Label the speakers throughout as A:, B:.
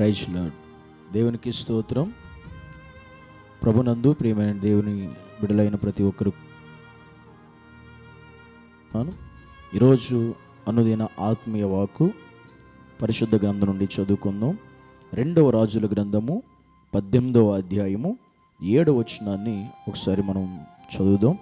A: Praise lord దేవునికి స్తోత్రం. ప్రభునందు ప్రియమైన దేవుని బిడలైన ప్రతి ఒక్కరు. ఈరోజు అనుదిన ఆత్మీయ వాక్కు పరిశుద్ధ గ్రంథం నుండి చదువుకుందాం. రెండవ రాజుల గ్రంథము పద్దెనిమిదవ అధ్యాయము ఏడవ వచనాన్ని ఒకసారి మనం చదువుదాం.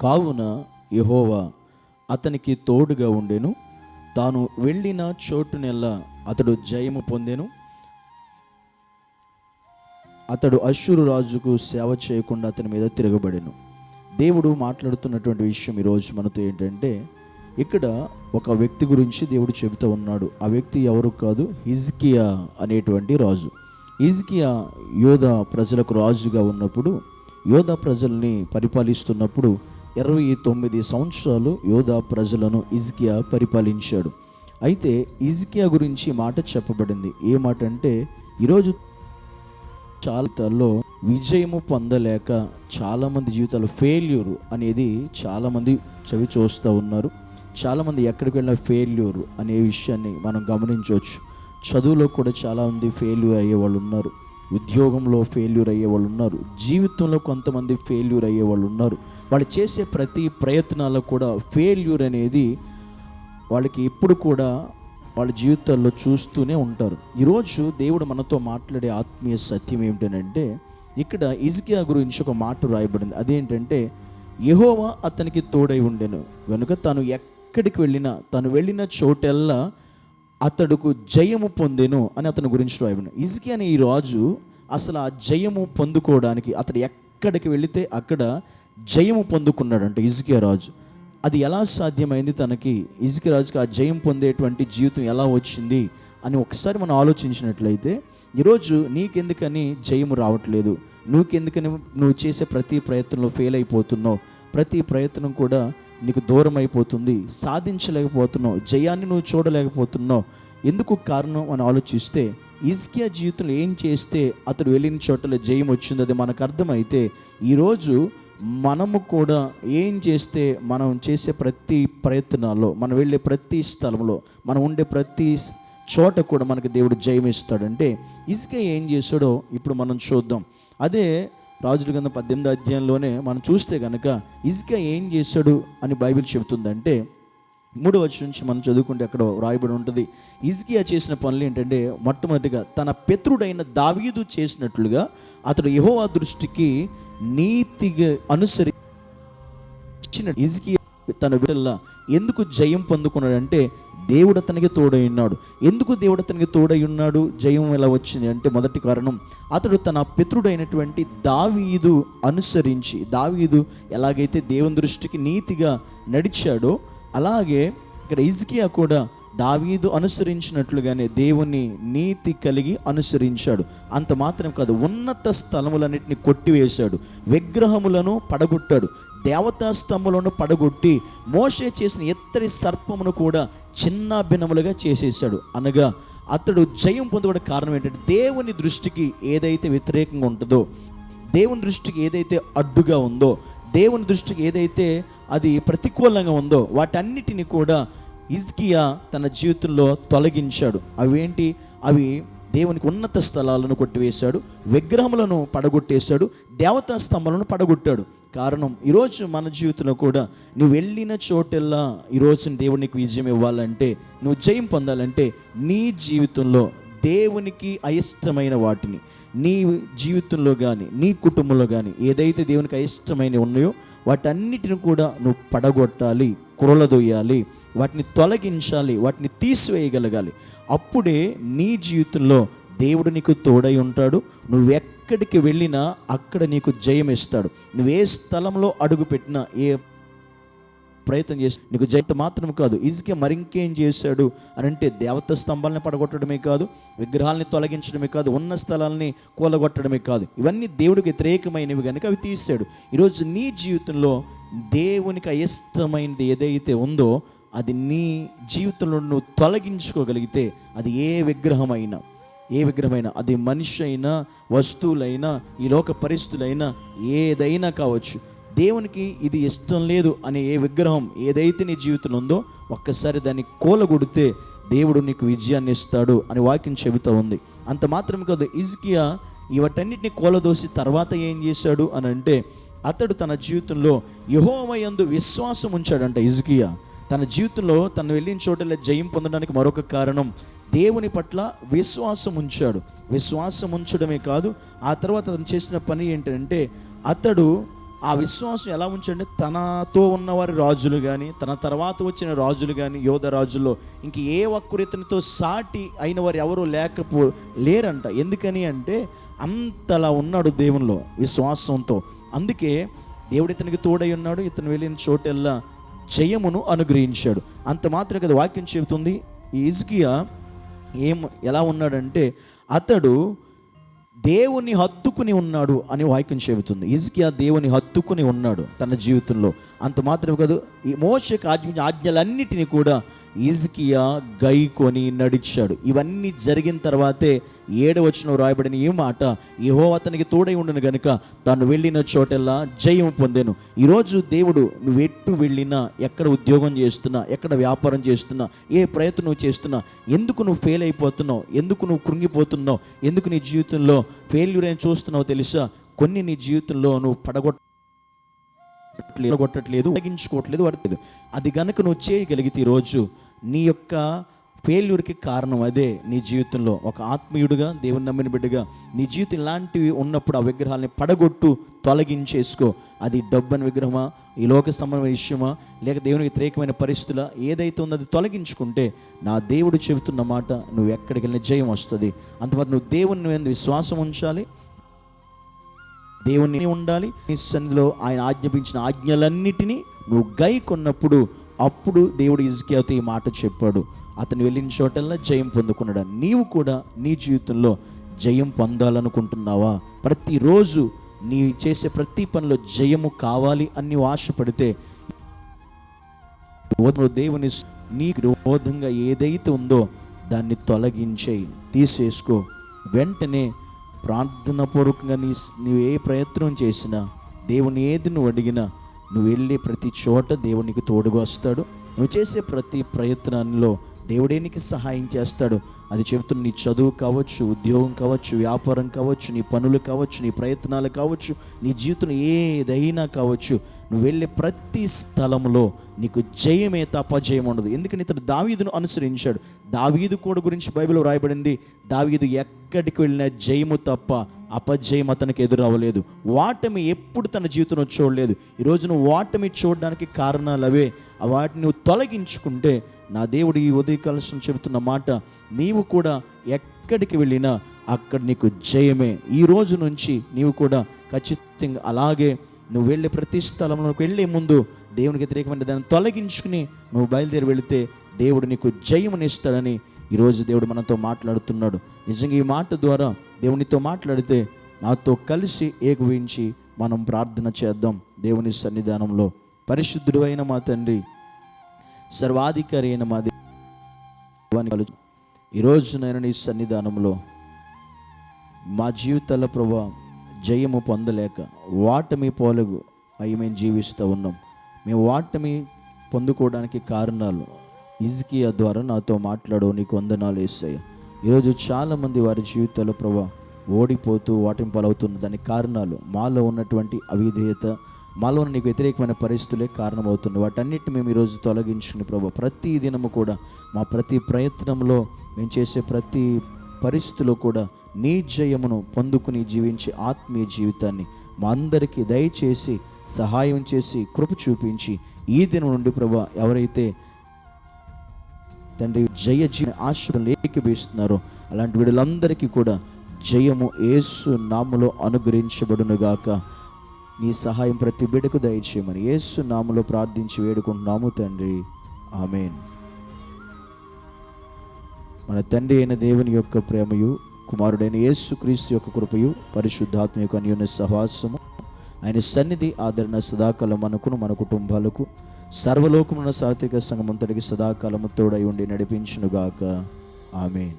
A: కావున యహోవా అతనికి తోడుగా ఉండెను. తాను వెళ్ళిన చోటునెల్లా అతడు జయము పొందెను. అతడు అశ్వరు రాజుకు సేవ చేయకుండా అతని మీద తిరగబడెను. దేవుడు మాట్లాడుతున్నటువంటి విషయం ఈరోజు మనతో ఏంటంటే ఇక్కడ ఒక వ్యక్తి గురించి దేవుడు చెబుతూ ఉన్నాడు. ఆ వ్యక్తి ఎవరు కాదు? హిజ్కియా అనేటువంటి రాజు. హిజ్కియా యోధ ప్రజలకు రాజుగా ఉన్నప్పుడు యోధ ప్రజల్ని పరిపాలిస్తున్నప్పుడు ఇరవై తొమ్మిది సంవత్సరాలు యోధ ప్రజలను ఇజ్కియా పరిపాలించాడు. అయితే ఇజ్కియా గురించి మాట చెప్పబడింది. ఏ మాట అంటే ఈరోజు చాలాలో విజయము పొందలేక చాలామంది జీవితాలు ఫెయిల్యూర్ అనేది చాలామంది చవి చూస్తూ ఉన్నారు. చాలామంది ఎక్కడికి వెళ్ళినా ఫెయిల్యూర్ అనే విషయాన్ని మనం గమనించవచ్చు. చదువులో కూడా చాలామంది ఫెయిల్యూర్ అయ్యే వాళ్ళు ఉన్నారు. ఉద్యోగంలో ఫెయిల్యూర్ అయ్యే వాళ్ళు ఉన్నారు. జీవితంలో కొంతమంది ఫెయిల్యూర్ అయ్యే వాళ్ళు ఉన్నారు. వాళ్ళు చేసే ప్రతి ప్రయత్నాల్లో కూడా ఫెయిల్యూర్ అనేది వాళ్ళకి ఎప్పుడు కూడా వాళ్ళ జీవితాల్లో చూస్తూనే ఉంటారు. ఈరోజు దేవుడు మనతో మాట్లాడే ఆత్మీయ సత్యం ఏమిటనంటే ఇక్కడ ఇజ్కియా గురించి ఒక మాట రాయబడింది. అదేంటంటే యహోవా అతనికి తోడై ఉండెను. కనుక తను ఎక్కడికి వెళ్ళినా తను వెళ్ళిన చోటెల్లా అతడుకు జయము పొందెను అని అతని గురించి రాయబడింది. ఇజ్కి అనే ఈ రాజు అసలు ఆ జయము పొందుకోవడానికి అతడు ఎక్కడికి వెళితే అక్కడ జయము పొందుకున్నాడంట ఇజ్కియా రాజు. అది ఎలా సాధ్యమైంది తనకి? ఇజ్కిరాజుకి ఆ జయం పొందేటువంటి జీవితం ఎలా వచ్చింది అని ఒకసారి మనం ఆలోచించినట్లయితే ఈరోజు నీకెందుకని జయము రావట్లేదు? నువ్వుకెందుకని నువ్వు చేసే ప్రతి ప్రయత్నంలో ఫెయిల్ అయిపోతున్నావు? ప్రతి ప్రయత్నం కూడా నీకు దూరం అయిపోతుంది? సాధించలేకపోతున్నావు? జయాన్ని నువ్వు చూడలేకపోతున్నావు? ఎందుకు కారణం అని ఆలోచిస్తే ఇజ్కియా జీవితంలో ఏం చేస్తే అతడు వెళ్ళిన చోటలో జయం వచ్చిందో అది మనకు అర్థమైతే ఈరోజు మనము కూడా ఏం చేస్తే మనం చేసే ప్రతి ప్రయత్నాల్లో మనం వెళ్ళే ప్రతి స్థలంలో మనం ఉండే ప్రతి చోట కూడా మనకి దేవుడు జయమిస్తాడంటే ఇసుక ఏం చేశాడో ఇప్పుడు మనం చూద్దాం. అదే రాజుల కింద పద్దెనిమిది అధ్యాయంలోనే మనం చూస్తే కనుక ఇసుక ఏం చేశాడు అని బైబిల్ చెబుతుందంటే మూడో వచ్చి నుంచి మనం చదువుకుంటే అక్కడ రాయబడి ఉంటుంది. ఇజ్కియా చేసిన పనులు ఏంటంటే మొట్టమొదటిగా తన పితృడైన దావీదు చేసినట్లుగా అతడు యహోవా దృష్టికి నీతిగా అనుసరి ఇచ్చిన తన బిడ్డల్లా ఎందుకు జయం పొందుకున్నాడంటే దేవుడు అతనికి తోడై ఉన్నాడు. ఎందుకు దేవుడు అతనికి తోడై ఉన్నాడు? జయం ఎలా వచ్చింది అంటే మొదటి కారణం అతడు తన పితృడైనటువంటి దావీదు అనుసరించి దావీదు ఎలాగైతే దేవుని దృష్టికి నీతిగా నడిచాడో అలాగే ఇక్కడ ఇజ్కియా కూడా దావీదు అనుసరించినట్లుగానే దేవుని నీతి కలిగి అనుసరించాడు. అంత మాత్రం కాదు ఉన్నత స్థలములన్నిటిని కొట్టివేశాడు. విగ్రహములను పడగొట్టాడు. దేవతా స్తంభములను పడగొట్టి మోసే చేసిన ఎత్తడి సర్పమును కూడా చిన్న భిన్నములుగా చేసేసాడు అనగా అతడు జయం పొందుకోవడం కారణం ఏంటంటే దేవుని దృష్టికి ఏదైతే వ్యతిరేకంగా ఉంటుందో దేవుని దృష్టికి ఏదైతే అడ్డుగా ఉందో దేవుని దృష్టికి ఏదైతే అది ప్రతికూలంగా ఉందో వాటన్నిటిని కూడా ఇజ్కియా తన జీవితంలో తొలగించాడు. అవేంటి అవి దేవునికి ఉన్నత స్థలాలను కొట్టివేశాడు విగ్రహములను పడగొట్టేశాడు దేవతా స్తంభాలను పడగొట్టాడు. కారణం ఈరోజు మన జీవితంలో కూడా నువ్వు వెళ్ళిన చోటెల్లా ఈరోజు దేవుడు నీకు విజయం ఇవ్వాలంటే నువ్వు జయం పొందాలంటే నీ జీవితంలో దేవునికి అయిష్టమైన వాటిని నీ జీవితంలో కానీ నీ కుటుంబంలో కానీ ఏదైతే దేవునికి అయిష్టమైన ఉన్నాయో వాటన్నిటిని కూడా నువ్వు పడగొట్టాలి కురలదొయ్యాలి వాటిని తొలగించాలి వాటిని తీసివేయగలగాలి. అప్పుడే నీ జీవితంలో దేవుడు నీకు తోడై ఉంటాడు. నువ్వు ఎక్కడికి వెళ్ళినా అక్కడ నీకు జయం ఇస్తాడు నువ్వు ఏ స్థలంలో అడుగు పెట్టినా ఏ ప్రయత్నం చేసి నీకు జయత మాత్రం కాదు ఇజ్కే మరింకేం చేశాడు అని అంటే దేవత స్తంభాలని పడగొట్టడమే కాదు విగ్రహాలని తొలగించడమే కాదు ఉన్న స్థలాలని కూలగొట్టడమే కాదు. ఇవన్నీ దేవుడికి వ్యతిరేకమైనవి కనుక అవి తీశాడు. ఈరోజు నీ జీవితంలో దేవునికి అయిష్టమైనది ఏదైతే ఉందో అది నీ జీవితంలో నువ్వు తొలగించుకోగలిగితే అది ఏ విగ్రహమైనా ఏ విగ్రహమైనా అది మనిషి అయినా వస్తువులైనా ఈ లోక పరిస్థితులైనా ఏదైనా కావచ్చు. దేవునికి ఇది ఇష్టం లేదు అనే ఏ విగ్రహం ఏదైతే నీ జీవితంలో ఉందో ఒక్కసారి దాన్ని కూలగొడితే దేవుడు నీకు విజయాన్ని ఇస్తాడు అని వాక్యం చెబుతూ ఉంది. అంత మాత్రం కాదు ఇజ్కియా ఇవటన్నిటిని కోలదోసి తర్వాత ఏం చేశాడు అని అంటే అతడు తన జీవితంలో యహోమయందు విశ్వాసం ఉంచాడంట ఇజ్కియా తన జీవితంలో తను వెళ్ళిన చోటలో జయం పొందడానికి మరొక కారణం దేవుని పట్ల విశ్వాసం ఉంచాడు. విశ్వాసం ఉంచడమే కాదు ఆ తర్వాత అతను చేసిన పని ఏంటంటే అతడు ఆ విశ్వాసం ఎలా ఉంచండి? తనతో ఉన్నవారి రాజులు కానీ తన తర్వాత వచ్చిన రాజులు కానీ యోధ రాజుల్లో ఇంక ఏ ఒక్కరు ఇతనితో సాటి అయిన వారు ఎవరు లేకపో లేరంట. ఎందుకని అంటే అంతలా ఉన్నాడు దేవునిలో విశ్వాసంతో. అందుకే దేవుడు ఇతనికి తోడై ఉన్నాడు ఇతను వెళ్ళిన చోటెల్లా జయమును అనుగ్రహించాడు. అంత మాత్రమే కదా వాక్యం చెబుతుంది. ఈ ఇజ్కియా ఏం ఎలా ఉన్నాడంటే అతడు దేవుని హత్తుకుని ఉన్నాడు అని వాక్యం చెబుతుంది. ఇజ్కియా దేవుని హత్తుకుని ఉన్నాడు తన జీవితంలో. అంత మాత్రమే కాదు ఈ మోషకు ఆజ్ఞ ఆజ్ఞలన్నిటినీ కూడా ఈజ్కియా గైకొని నడిచాడు. ఇవన్నీ జరిగిన తర్వాతే ఏడవచనం రాయబడిన ఈ మాట ఏహో అతనికి తోడై ఉండను గనుక తను వెళ్ళిన చోటెల్లా జయం పొందాను. ఈరోజు దేవుడు నువ్వు ఎట్టు వెళ్ళినా ఎక్కడ ఉద్యోగం చేస్తున్నా ఎక్కడ వ్యాపారం చేస్తున్నా ఏ ప్రయత్నం చేస్తున్నా ఎందుకు నువ్వు ఫెయిల్ అయిపోతున్నావు ఎందుకు నువ్వు కృంగిపోతున్నావు ఎందుకు నీ జీవితంలో ఫెయిల్యూర్ అని చూస్తున్నావు తెలుసా? కొన్ని నీ జీవితంలో నువ్వు పడగొట్ట కొట్టట్లేదు తగ్గించుకోవట్లేదు వర్తలేదు అది గనుక నువ్వు చేయగలిగితే ఈరోజు నీ యొక్క ఫెయిల్యూర్కి కారణం అదే నీ జీవితంలో. ఒక ఆత్మీయుడుగా దేవుని నమ్మిన బిడ్డగా నీ జీవితం ఇలాంటివి ఉన్నప్పుడు ఆ విగ్రహాలని పడగొట్టు తొలగించేసుకో. అది డబ్బని విగ్రహమా? ఈ లోక సంబంధమైన విషయమా? లేక దేవునికి వ్యతిరేకమైన పరిస్థితుల? ఏదైతే ఉందో అది తొలగించుకుంటే నా దేవుడు చెబుతున్న మాట నువ్వు ఎక్కడికి వెళ్ళిన జయం వస్తుంది. అంతవరకు నువ్వు దేవుని మీద విశ్వాసం ఉంచాలి దేవుని ఉండాలి. నీ సన్నిధిలో ఆయన ఆజ్ఞాపించిన ఆజ్ఞలన్నిటినీ నువ్వు గై కొన్నప్పుడు అప్పుడు దేవుడు ఇజ్కియాతో ఈ మాట చెప్పాడు. అతను వెళ్ళిన చోటల్లా జయం పొందుకున్నాడు. నీవు కూడా నీ జీవితంలో జయం పొందాలనుకుంటున్నావా? ప్రతిరోజు నీ చేసే ప్రతి పనిలో జయము కావాలి అని నీవు ఆశపడితే దేవుని నీకు విరోధంగా ఏదైతే ఉందో దాన్ని తొలగించేయి తీసేసుకో. వెంటనే ప్రార్థన పూర్వకంగా నీ నువ్వు ఏ ప్రయత్నం చేసినా దేవుని ఏది నువ్వు అడిగినా నువ్వు వెళ్ళే ప్రతి చోట దేవునికి తోడుగా వస్తాడు. నువ్వు చేసే ప్రతి ప్రయత్నంలో దేవుడే నీకు సహాయం చేస్తాడు. అది చెబుతున్న నీ చదువు కావచ్చు ఉద్యోగం కావచ్చు వ్యాపారం కావచ్చు నీ పనులు కావచ్చు నీ ప్రయత్నాలు కావచ్చు నీ జీవితం ఏదైనా కావచ్చు నువ్వు వెళ్ళే ప్రతి స్థలంలో నీకు జయమే తప్ప జయం ఉండదు. ఎందుకని ఇతడు దావీదును అనుసరించాడు. దావీదు కూడా గురించి బైబిల్లో రాయబడింది. దావీదు ఎక్కడికి వెళ్ళినా జయము తప్ప అపజయం అతనికి ఎదురవ్వలేదు వాటమి ఎప్పుడు తన జీవితంలో చూడలేదు. ఈరోజు నువ్వు వాటమి చూడడానికి కారణాలు అవే వాటిని నువ్వు తొలగించుకుంటే నా దేవుడు ఈ ఉదయకాలసం చెబుతున్న మాట నీవు కూడా ఎక్కడికి వెళ్ళినా అక్కడ నీకు జయమే. ఈ రోజు నుంచి నీవు కూడా ఖచ్చితంగా అలాగే నువ్వు వెళ్ళే ప్రతి స్థలంలోకి వెళ్ళే ముందు దేవునికి వ్యతిరేకమైన దాన్ని తొలగించుకుని నువ్వు బయలుదేరి వెళితే దేవుడు నీకు జయమునిస్తాడని ఈరోజు దేవుడు మనతో మాట్లాడుతున్నాడు. నిజంగా ఈ మాట ద్వారా దేవునితో మాట్లాడితే నాతో కలిసి ఏకవించి మనం ప్రార్థన చేద్దాం దేవుని సన్నిధానంలో. పరిశుద్ధుడు అయిన మా తండ్రి సర్వాధికారి అయిన మా దేవాన్ని ఈరోజు నేను నీ సన్నిధానంలో మా జీవితాల ప్రభావం జయము పొందలేక వాటమి పోలుగు అవి మేము జీవిస్తూ ఉన్నాం. మేము వాటమి పొందుకోవడానికి కారణాలు ఇజ్కియా ద్వారా నాతో మాట్లాడు నీకు వందనాలు వేస్తాయి ఈరోజు చాలామంది వారి జీవితాల్లో ప్రభా ఓడిపోతూ వాటిని పాలవుతున్న దానికి కారణాలు మాలో ఉన్నటువంటి అవిధేయత మాలో ఉన్న నీకు వ్యతిరేకమైన పరిస్థితులే కారణమవుతుంది వాటన్నిటిని మేము ఈరోజు తొలగించుకుని ప్రభా ప్రతి దినము కూడా మా ప్రతి ప్రయత్నంలో మేము చేసే ప్రతి పరిస్థితిలో కూడా నీ జయమును పొందుకుని జీవించే ఆత్మీయ జీవితాన్ని మా అందరికీ దయచేసి సహాయం చేసి కృప చూపించి ఈ దినం నుండి ప్రభా ఎవరైతే తండ్రి జయ జీవన ఆశ్రయం లేఖిస్తున్నారో అలాంటి వీళ్ళందరికీ కూడా జయము యేసు నామలో అనుగ్రహించబడునుగాక. నీ సహాయం ప్రతి బిడకు దయచేయమని యేసు నామలో ప్రార్థించి వేడుకుంటున్నాము తండ్రి. ఆమెన్. మన తండ్రి అయిన దేవుని యొక్క ప్రేమయు కుమారుడైన యేసు క్రీస్తు యొక్క కృపయు పరిశుద్ధాత్మ యొక్క అన్యోన్య సహవాసము ఆయన సన్నిధి ఆదరణ సదాకాలం మనకును మన కుటుంబాలకు సర్వలోకమున సాత్విక సంగమంతటికి సదాకాలము తోడై ఉండి నడిపించునుగాక. ఆమెన్.